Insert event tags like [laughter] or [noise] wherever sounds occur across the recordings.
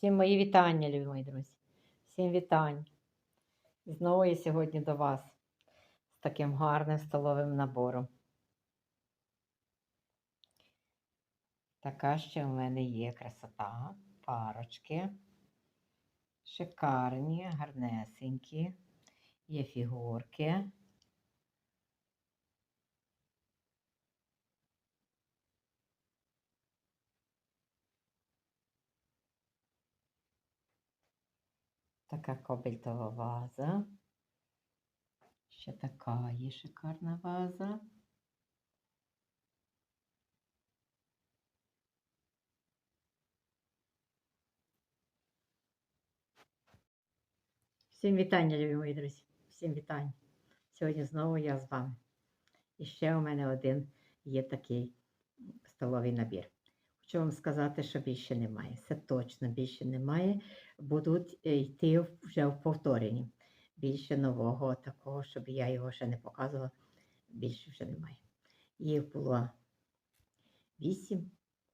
Всім мої вітання, любі мої друзі. Всім вітань. І знову я сьогодні до вас з таким гарним столовим набором. Така ще в мене є красота, парочки. Шикарні, гарнесенькі, є фігурки. Така кобальтова ваза. Ще така є шикарна ваза. Всім вітання, любі мої друзі. Всім вітання. Сьогодні знову я з вами. І ще у мене один є такий столовий набір. Хочу вам сказати, що більше немає. Це точно більше немає. Будуть е, йти вже в повторенні. Більше нового такого, щоб я його ще не показувала, більше вже немає. Їх було вісім,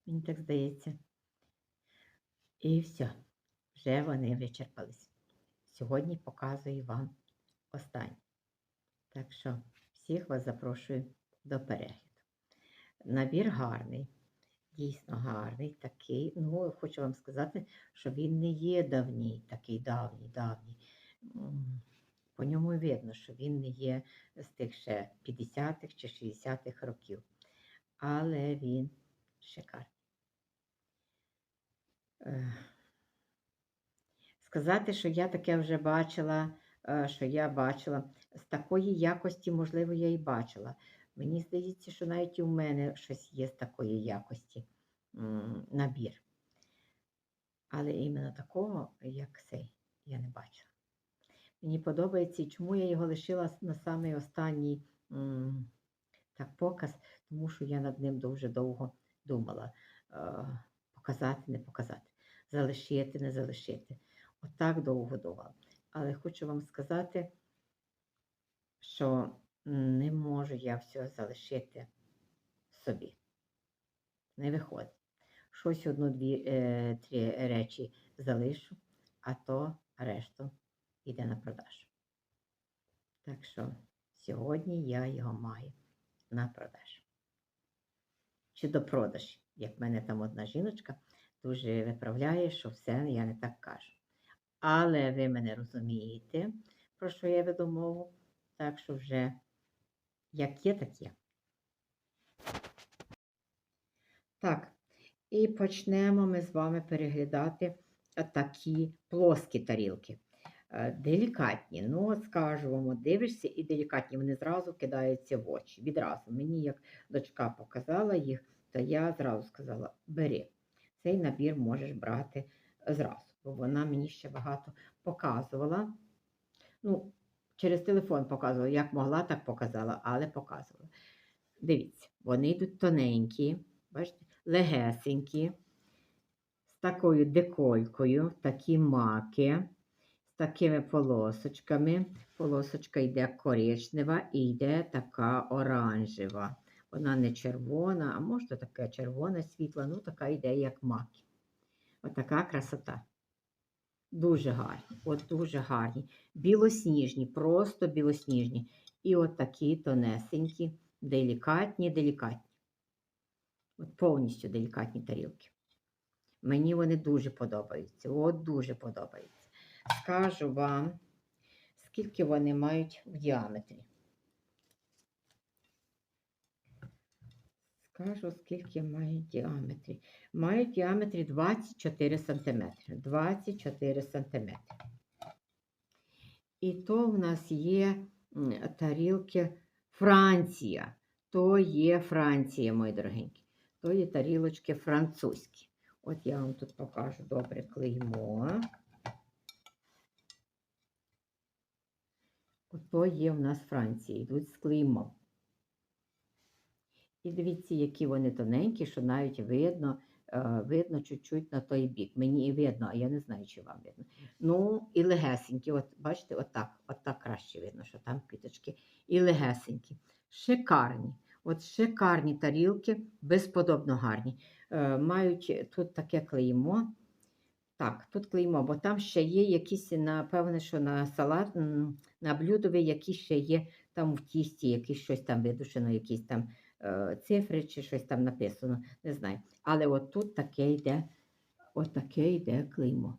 мені так здається. І все, вже вони вичерпались. Сьогодні показую вам останнє. Так що всіх вас запрошую до перегляду. Набір гарний, дійсно гарний, такий. Ну, хочу вам сказати, що він не є давній, такий давній, давній. По ньому видно, що він не є з тих ще 50-х чи 60-х років. Але він шикарний. Е, Сказати, що я таке вже бачила, е, що я бачила, з такої якості, можливо, я і бачила. Мені здається, що навіть у мене щось є з такої якості набір. Але іменно такого, як цей, я не бачила. Мені подобається, і чому я його лишила на самий останній так, показ, тому що я над ним дуже довго думала. е, Показати, не показати, залишити, не залишити. Отак довго думала. Але хочу вам сказати, що не можу я все залишити собі. Не виходить. Щось одну-дві е, три речі залишу, а то решту йде на продаж. Так що сьогодні я його маю на продаж. Чи до продаж, як мене там одна жіночка дуже виправляє, що все я не так кажу. Але ви мене розумієте, про що я веду мову, так що вже як є, так є. Так, і почнемо ми з вами переглядати такі плоскі тарілки. Е, Делікатні. Ну, от вам, дивишся, і делікатні, вони зразу кидаються в очі. Відразу. Мені, як дочка показала їх, то я зразу сказала: бери. Цей набір можеш брати зразу, бо вона мені ще багато показувала. Ну, через телефон показувала, як могла, так показала, але показувала. Дивіться, вони йдуть тоненькі, бачите, легесенькі, з такою деколькою, такі маки, з такими полосочками. Полосочка йде коричнева і йде така оранжева. Вона не червона, а може така червона світла, ну така йде, як маки. Отака красота. Дуже гарні, от дуже гарні. Білосніжні, просто білосніжні. І от такі тонесенькі, делікатні, делікатні. От повністю делікатні тарілки. Мені вони дуже подобаються. От дуже подобаються. Скажу вам, скільки вони мають в діаметрі. Скажу, скільки в діаметрі. Мають діаметрі 24 см. 24 см. І то в нас є тарілки Франція. То є Франція, мої дорогенькі. То є тарілочки французькі. От я вам тут покажу добре клеймо. Ото є в нас Франція, йдуть з клеймом. І дивіться, які вони тоненькі, що навіть видно, е, видно чуть-чуть на той бік. Мені і видно, а я не знаю, чи вам видно. Ну, і легесенькі, от бачите, отак, отак краще видно, що там квіточки. І легесенькі. Шикарні. От шикарні тарілки, безподобно гарні. Е, мають тут таке клеймо. Так, тут клеймо, бо там ще є якісь, напевне, що на салат, на блюдові, які ще є там в тісті, якісь щось там видушено, якісь там цифри чи щось там написано, не знаю. Але от тут таке йде, от таке йде клеймо.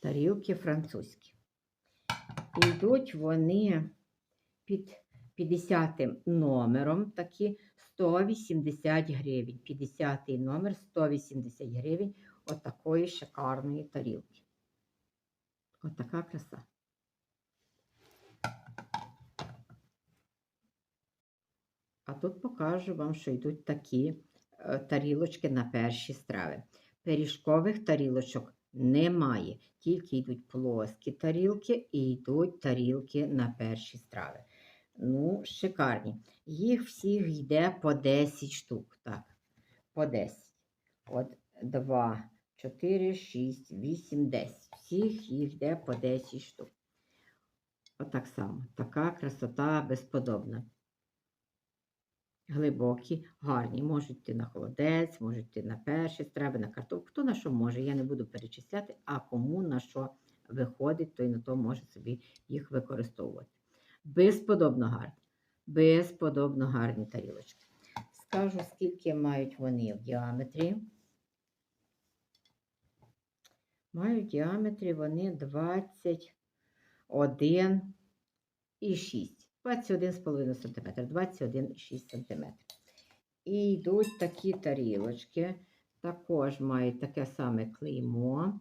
Тарілки французькі. І йдуть вони під 50 номером такі 180 гривень. 50 номер 180 гривень отакої шикарної тарілки. Отака краса. А тут покажу вам, що йдуть такі е, тарілочки на перші страви. Пиріжкових тарілочок немає, тільки йдуть плоскі тарілки і йдуть тарілки на перші страви. Ну, шикарні. Їх всіх йде по 10 штук. Так, по 10. От 2, 4, 6, 8, 10. Всіх їх йде по 10 штук. Отак само. Така красота безподобна. Глибокі, гарні. Можуть йти на холодець, можуть йти на перші страви, на картоплю. Хто на що може, я не буду перечисляти, а кому на що виходить, той на то може собі їх використовувати. Безподобно гарні. Безподобно гарні тарілочки. Скажу, скільки мають вони в діаметрі. Мають в діаметрі вони 21 і 6. 21,5 см, 21,6 см. І йдуть такі тарілочки, також мають таке саме клеймо.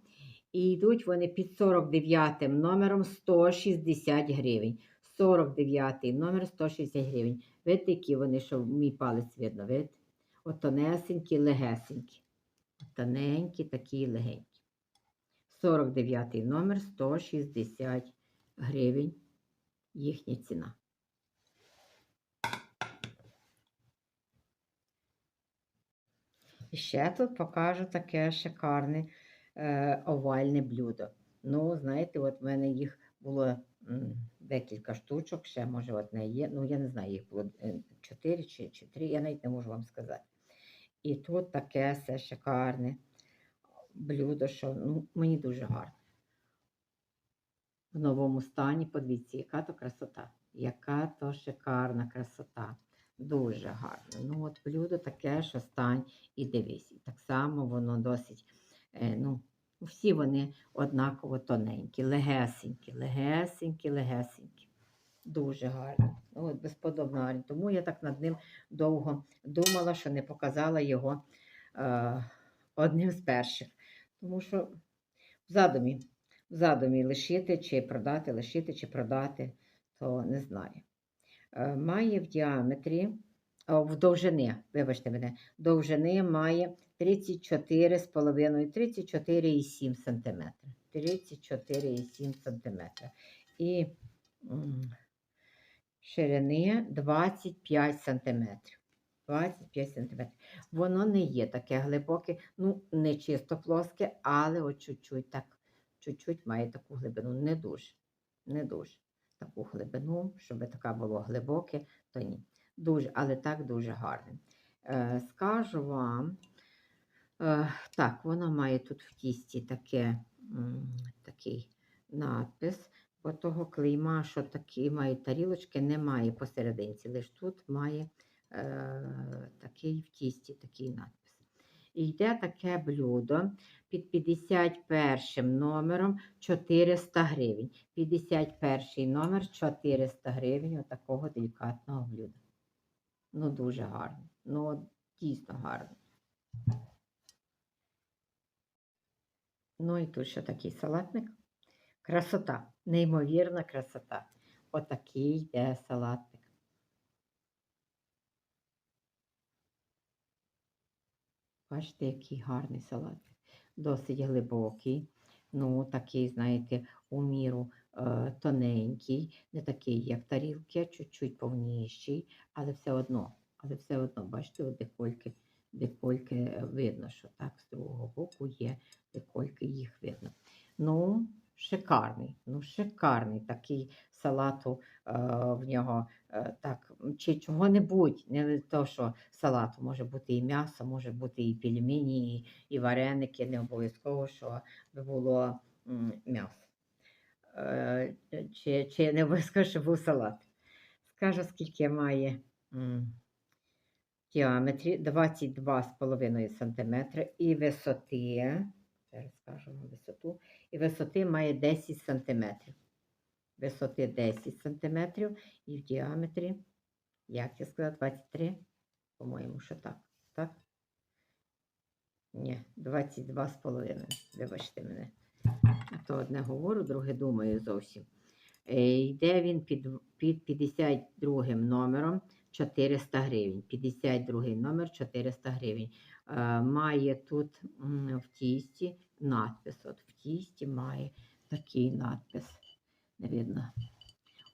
І йдуть вони під 49 номером 160 гривень. 49 номер 160 гривень. Видите, які вони, що мій палець видно, видите? От тонесенькі, легесенькі. Тоненькі, такі легенькі. 49 номер 160 гривень. Їхня ціна. І ще тут покажу таке шикарне е, овальне блюдо. Ну, знаєте, от в мене їх було декілька штучок, ще може одне є. Ну, я не знаю, їх було е, чотири чи, чи три, я навіть не можу вам сказати. І тут таке все шикарне блюдо, що ну, мені дуже гарно. В новому стані, подивіться, яка то красота, яка то шикарна красота. Дуже гарно. Ну, от блюдо таке, що стань і дивись. І так само воно досить, е, ну, всі вони однаково тоненькі, легесенькі, легесенькі, легесенькі. Дуже гарні. Ну, от безподобно гарні. Тому я так над ним довго думала, що не показала його е, одним з перших. Тому що в задумі, в задумі лишити чи продати, лишити чи продати, то не знаю. Е, Має в діаметрі, в довжини, вибачте мене, довжини має 34,5, 34,7 см. 34,7 см. І ширини 25 см. 25 см. Воно не є таке глибоке, ну, не чисто плоске, але от чуть-чуть так, чуть-чуть має таку глибину. Не дуже. Не дуже таку глибину, щоб така було глибоке, то ні. Дуже, але так дуже гарне. Е, скажу вам, е, так, воно має тут в тісті таке, м, такий надпис, бо того клейма, що такі мають тарілочки, немає посерединці, лише тут має е, такий в тісті такий надпис. І йде таке блюдо під 51 номером 400 гривень. 51 номер 400 гривень отакого делікатного блюда. Ну, дуже гарно. Ну, дійсно гарно. Ну і тут ще такий салатник. Красота, неймовірна красота. Отакий йде салатник. Бачите, який гарний салат. Досить глибокий. Ну, такий, знаєте, у міру е, тоненький, не такий, як тарілки, чуть-чуть повніший, але все одно, але все одно, бачите, от декольки, декольки е, видно, що так, з другого боку є декольки, їх видно. Ну, шикарний. Ну, шикарний такий салату е, в нього. е, так, чи чого-небудь, не то, що салату може бути і м'ясо, може бути і пельмені, і, і вареники, не обов'язково, що було м'ясо. Е, чи, чи не обов'язково, щоб був салат. Скажу, скільки має діаметрі 22,5 см і висоти, зараз скажемо висоту, і висоти має 10 см. Висоти 10 см і в діаметрі, як я сказала, 23, по-моєму, що так. Так? Ні, 22,5. Вибачте мене. А то одне говорю, друге думаю зовсім. Е, Йде він під, під 52 номером 400 гривень. 52 номер 400 гривень. Е, Має тут в тісті надпис. От в тісті має такий надпис. Не видно.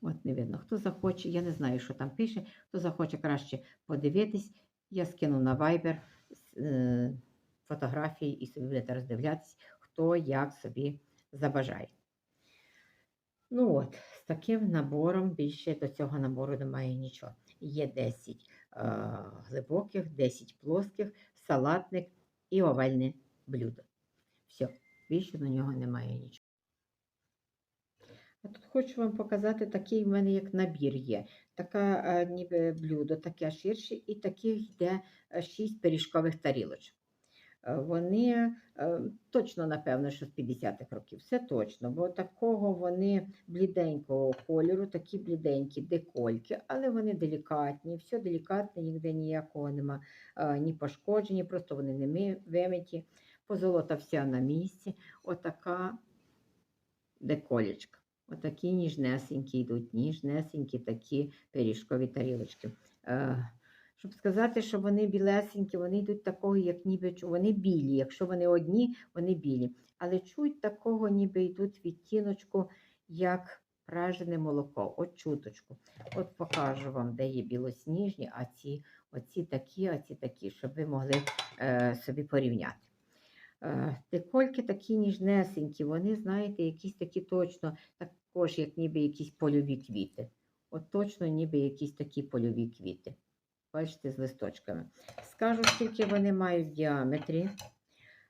От не видно. Хто захоче, я не знаю, що там пише. Хто захоче краще подивитись, я скину на Viber е, фотографії і собі будете роздивлятись, хто як собі забажає. Ну от, з таким набором більше до цього набору немає нічого. Є 10 е, глибоких, 10 плоских, салатник і овальне блюдо. Все, більше на нього немає нічого. А тут хочу вам показати такий в мене як набір є. Така е, ніби блюдо, таке ширше, і таких йде 6 пиріжкових тарілочок. Е, Вони е, точно, напевно, що з 50-х років. Все точно, бо такого вони бліденького кольору, такі бліденькі декольки, але вони делікатні, все делікатне, ніде ніякого нема е, ні пошкоджені, просто вони не ми- вимиті. Позолота вся на місці. Отака деколечка. Отакі ніжнесенькі йдуть, ніжнесенькі такі пиріжкові тарілочки. Щоб сказати, що вони білесенькі, вони йдуть такого, як ніби вони білі. Якщо вони одні, вони білі. Але чуть такого, ніби йдуть відтіночку, як пражене молоко. От чуточку. От покажу вам, де є білосніжні, а ці оці такі, а ці такі, щоб ви могли е, собі порівняти. Е, Декольки такі ніжнесенькі, вони, знаєте, якісь такі точно, також, як ніби якісь польові квіти. От точно, ніби якісь такі польові квіти. Бачите, з листочками. Скажу, скільки вони мають в діаметрі.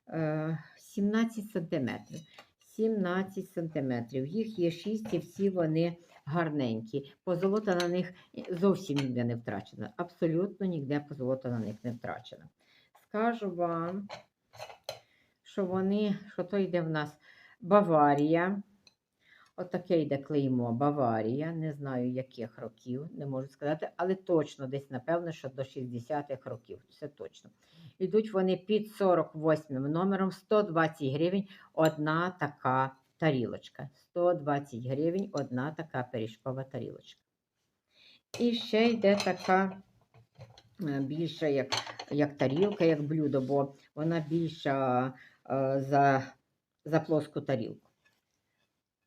Е, 17 сантиметрів. 17 сантиметрів. Їх є 6 і всі вони гарненькі. Позолота на них зовсім ніде не втрачена. Абсолютно ніде позолота на них не втрачена. Скажу вам, що вони, що то йде в нас Баварія. Отаке йде клеймо Баварія. Не знаю, яких років, не можу сказати, але точно десь, напевно, що до 60-х років. Це точно. Йдуть вони під 48 номером 120 гривень одна така тарілочка. 120 гривень одна така пиріжкова тарілочка. І ще йде така е, більша, як, як тарілка, як блюдо, бо вона більша е, за, за плоску тарілку.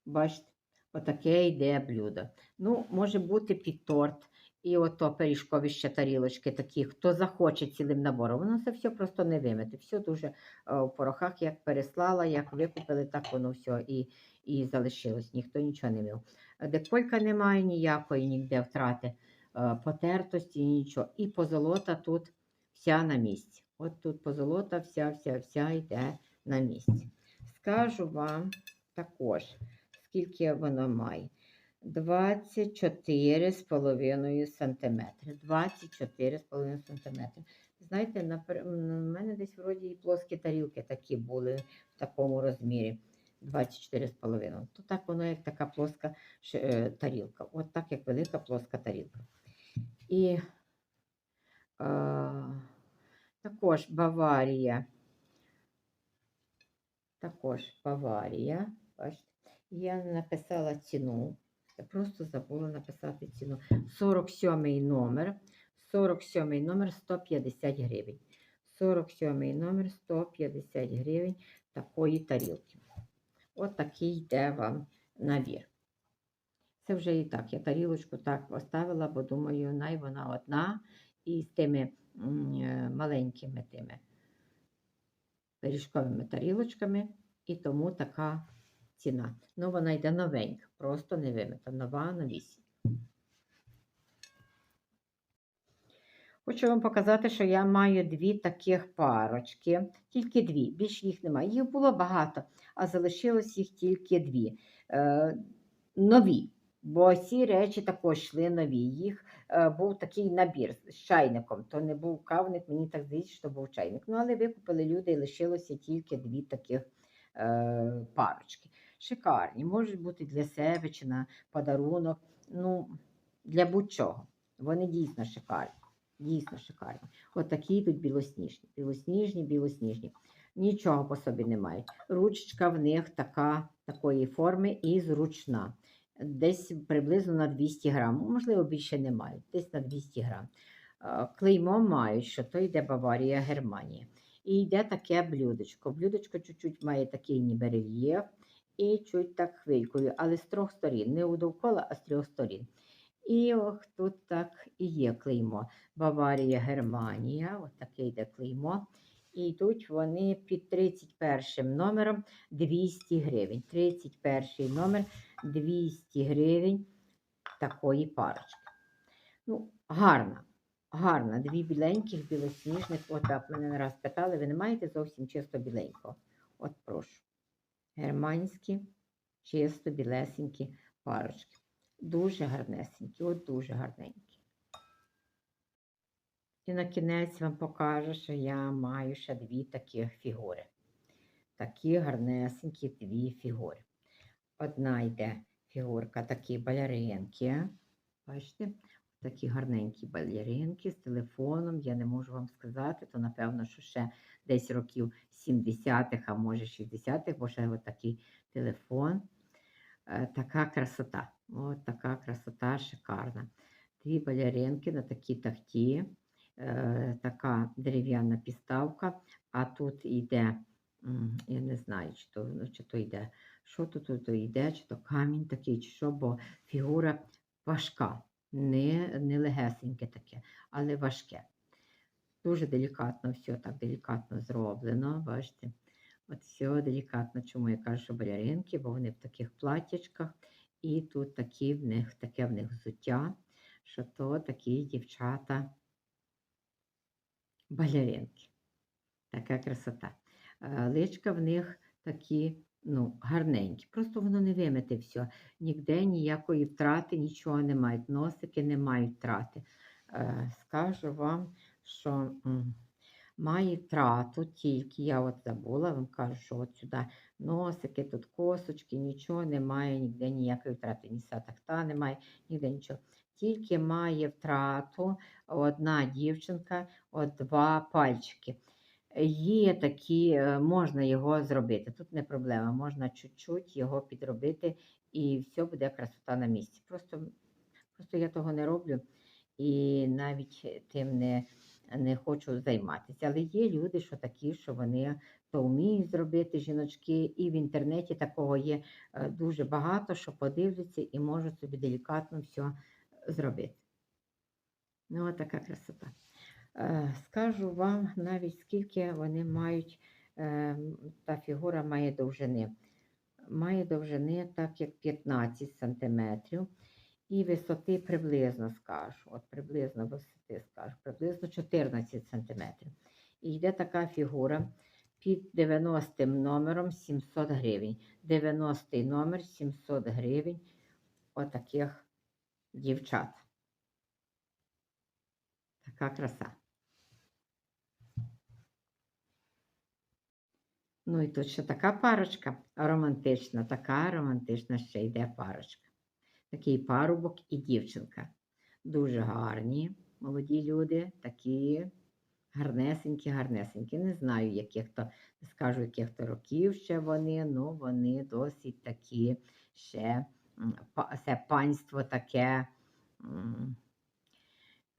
Бачите, отаке йде блюдо. Ну, може бути під торт. І ото пиріжкові ще тарілочки такі, хто захоче цілим набором. Воно це все просто не вимити. Все дуже е, в порохах, як переслала, як викупили, так воно все і, і залишилось. Ніхто нічого не мив. Деколька немає ніякої, ніде втрати е, потертості, нічого. І позолота тут вся на місці. От тут позолота вся, вся, вся йде на місці. Скажу вам також, скільки воно має. 24,5 см. 24,5 см. Знаєте, на, мене десь вроді і плоскі тарілки такі були в такому розмірі. 24,5. То так воно як така плоска е, тарілка. От так як велика плоска тарілка. І е, також Баварія. Також Баварія. Бачите, я не написала ціну. Я просто забула написати ціну. 47 номер. 47 номер 150 гривень. 47 номер 150 гривень такої тарілки. От такий йде вам набір. Це вже і так. Я тарілочку так поставила, бо думаю, най вона одна і з тими е, маленькими тими пиріжковими тарілочками. І тому така ціна. Ну, вона йде новенька, просто не вимита, нова новісінька. Хочу вам показати, що я маю дві таких парочки, тільки дві, більше їх немає. Їх було багато, а залишилось їх тільки дві. Е, нові, бо ці речі також йшли нові. Їх е, був такий набір з чайником. То не був кавник, мені так здається, що був чайник. Ну, але викупили люди і лишилося тільки дві таких е, парочки. Шикарні, можуть бути для себе чи на подарунок. Ну, для будь-чого. Вони дійсно шикарні. Дійсно шикарні. От такі йдуть білосніжні. Білосніжні, білосніжні. Нічого по собі не мають. Ручечка в них така, такої форми і зручна. Десь приблизно на 200 грам. Можливо, більше не мають, десь на 200 грам. Клеймо мають, що то йде Баварія, Германія. І йде таке блюдечко. Блюдечко чуть-чуть має такий ніби рельєф і чуть так хвилькою, але з трьох сторін. Не довкола, а з трьох сторін. І ох, тут так і є клеймо. Баварія, Германія, от таке йде клеймо. І йдуть вони під 31 номером 200 гривень. 31 номер 200 гривень такої парочки. Ну, гарна, гарна. Дві біленьких, білосніжних. От так мене не раз питали, ви не маєте зовсім чисто біленького. От прошу. Германські, чисто білесенькі парочки. Дуже гарнесенькі, от дуже гарненькі. І на кінець вам покажу, що я маю ще дві таких фігури. Такі гарнесенькі дві фігури. Одна йде фігурка такі балеринки. Бачите? Такі гарненькі балеринки з телефоном. Я не можу вам сказати, то напевно, що ще десь років 70-х, а може 60-х, бо ще от такий телефон. Е, Така красота. От така красота шикарна. Дві балеринки на такій тахті. Е, така дерев'яна підставка, а тут йде, я не знаю, чи то, ну, чи то йде, що тут, тут йде, чи то камінь такий, чи що, бо фігура важка, не, не легесеньке таке, але важке. Дуже делікатно, все так делікатно зроблено, бачите. От все делікатно, чому я кажу, що балеринки, бо вони в таких платячках, і тут такі в них, таке в них взуття, що то такі дівчата балеринки. Така красота. Е, Личка в них такі ну, гарненькі. Просто воно не вимите все. Ніде ніякої втрати, нічого не мають. Носики не мають втрати. Е, Скажу вам, що має втрату тільки, я от забула, вам кажу, що от сюди носики, тут косочки, нічого немає, ніде ніякої втрати, ні сатахта немає, ніде нічого. Тільки має втрату одна дівчинка, от два пальчики. Є такі, е, можна його зробити. Тут не проблема, можна чуть-чуть його підробити і все буде красота на місці. Просто, просто я того не роблю і навіть тим не, не хочу займатися. Але є люди, що такі, що вони то вміють зробити жіночки, і в інтернеті такого є е, дуже багато, що подивляться і можуть собі делікатно все зробити. Ну, така красота. Е, Скажу вам навіть скільки вони мають, е, та фігура має довжини. Має довжини так як 15 сантиметрів. І висоти приблизно скажу. От приблизно висоти скажу, приблизно 14 сантиметрів. І йде така фігура під 90 номером 700 гривень. 90 номер 700 гривень. Отаких дівчат. Така краса. Ну і тут ще така парочка романтична, така романтична ще йде парочка. Такий парубок і дівчинка. Дуже гарні, молоді люди, такі гарнесенькі, гарнесенькі. Не знаю, яких то, скажу, яких то років ще вони, ну вони досить такі ще це панство таке.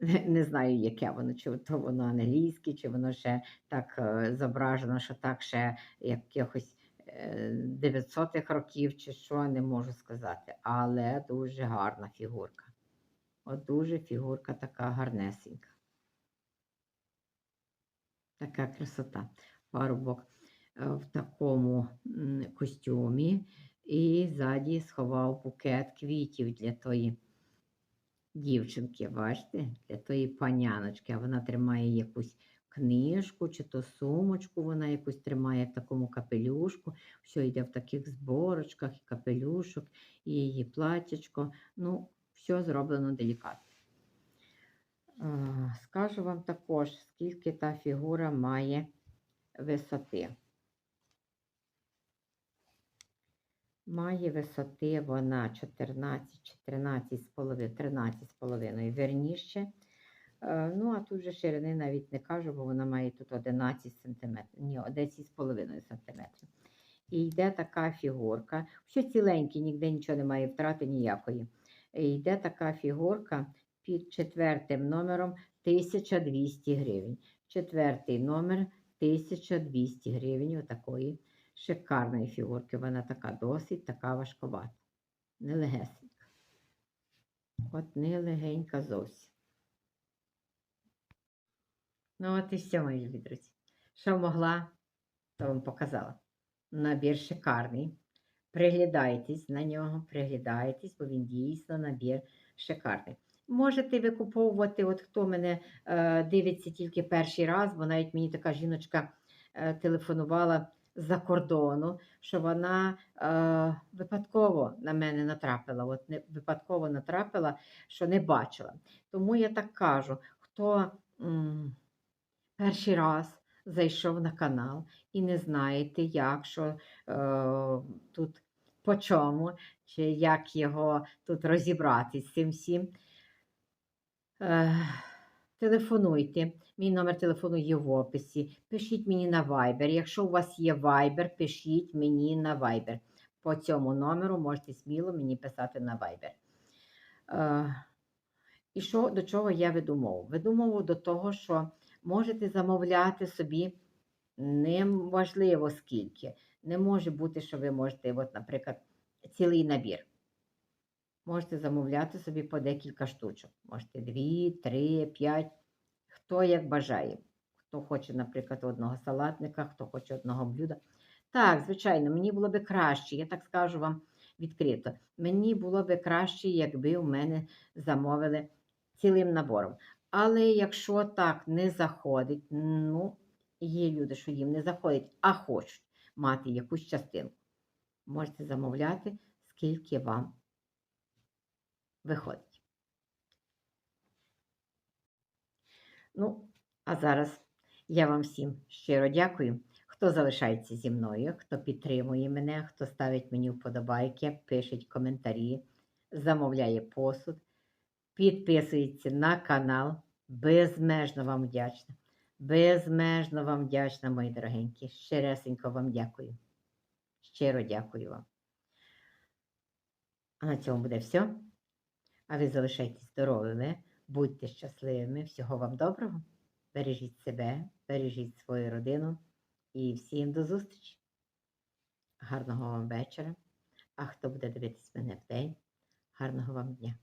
[laughs] не, знаю, яке воно, чи то воно англійське, чи воно ще так е, зображено, що так ще якихось е, 900-х років, чи що, не можу сказати. Але дуже гарна фігурка. От дуже фігурка така гарнесенька. Така красота. Парубок е, в такому костюмі І ззаді сховав букет квітів для тої дівчинки, бачите, для тої паняночки. А вона тримає якусь книжку чи то сумочку, вона якусь тримає в такому капелюшку. Все йде в таких зборочках, і капелюшок, і її платячко. Ну, все зроблено делікатно. Скажу вам також, скільки та фігура має висоти. Має висоти вона 14, 14 з половиною, 13 з половиною верніше. Ну, а тут же ширини навіть не кажу, бо вона має тут 11 см, ні, 10 з см. І йде така фігурка, все ціленький, ніде нічого немає, втрати ніякої. І йде така фігурка під четвертим номером 1200 гривень. Четвертий номер 1200 гривень отакої шикарної фігурки. Вона така досить така важковата. Нелегесенька. От нелегенька зовсім. Ну, от і все, мої любі друзі. Що могла, то вам показала. Набір шикарний. Приглядайтесь на нього, приглядайтесь, бо він дійсно набір шикарний. Можете викуповувати, от хто мене е, дивиться тільки перший раз, бо навіть мені така жіночка е, телефонувала з-за кордону, що вона е, випадково на мене натрапила. От не, випадково натрапила, що не бачила. Тому я так кажу, хто м, перший раз зайшов на канал і не знаєте, як що е, тут по чому, чи як його тут розібрати з цим всім. Е, телефонуйте. Мій номер телефону є в описі. Пишіть мені на Viber. Якщо у вас є Viber, пишіть мені на Viber. По цьому номеру можете сміло мені писати на Viber. Е, і що, до чого я веду мову? Веду до того, що можете замовляти собі неважливо скільки. Не може бути, що ви можете, от, наприклад, цілий набір. Можете замовляти собі по декілька штучок. Можете дві, три, п'ять. Хто як бажає. Хто хоче, наприклад, одного салатника, хто хоче одного блюда. Так, звичайно, мені було би краще, я так скажу вам відкрито. Мені було би краще, якби у мене замовили цілим набором. Але якщо так не заходить, ну, є люди, що їм не заходить, а хочуть мати якусь частинку, можете замовляти, скільки вам виходить. Ну, а зараз я вам всім щиро дякую. Хто залишається зі мною, хто підтримує мене, хто ставить мені вподобайки, пишеть коментарі, замовляє посуд, підписується на канал. Безмежно вам вдячна. Безмежно вам вдячна, мої дорогенькі. Щиресенько вам дякую. Щиро дякую вам. А на цьому буде все. А ви залишайтесь здоровими, будьте щасливими, всього вам доброго. Бережіть себе, бережіть свою родину і всім до зустрічі. Гарного вам вечора. А хто буде дивитись мене вдень, гарного вам дня.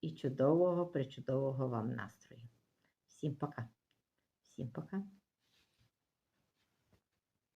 І чудового, причудового вам настрою. Всім пока. Всім пока.